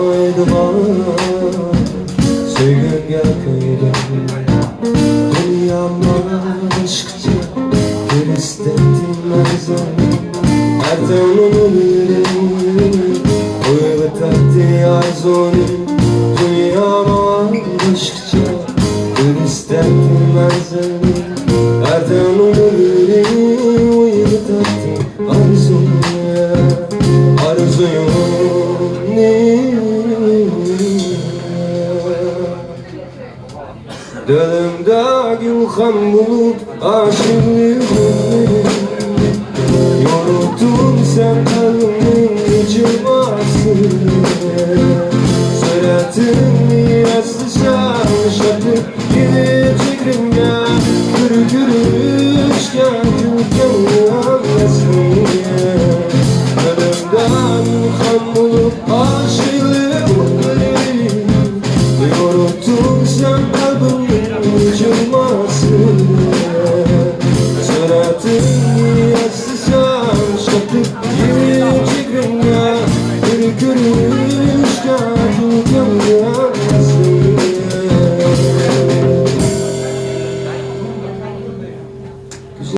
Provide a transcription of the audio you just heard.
Haydi bana Söyle gel köyden. Aşkça Bir istetmez Erden ölürüm Uygu takti arzonu Dünya bana aşkça Bir istetmez Erden Dönümde Gülhan bulup aşırı Yoruldun sen ölümün acımasını Suratın yazdı şaşırtıp gidecek rüya Gürü gürü üçgen gülken anlasın Dönümden Gülhan bulup aşırı Yoruldun sen guru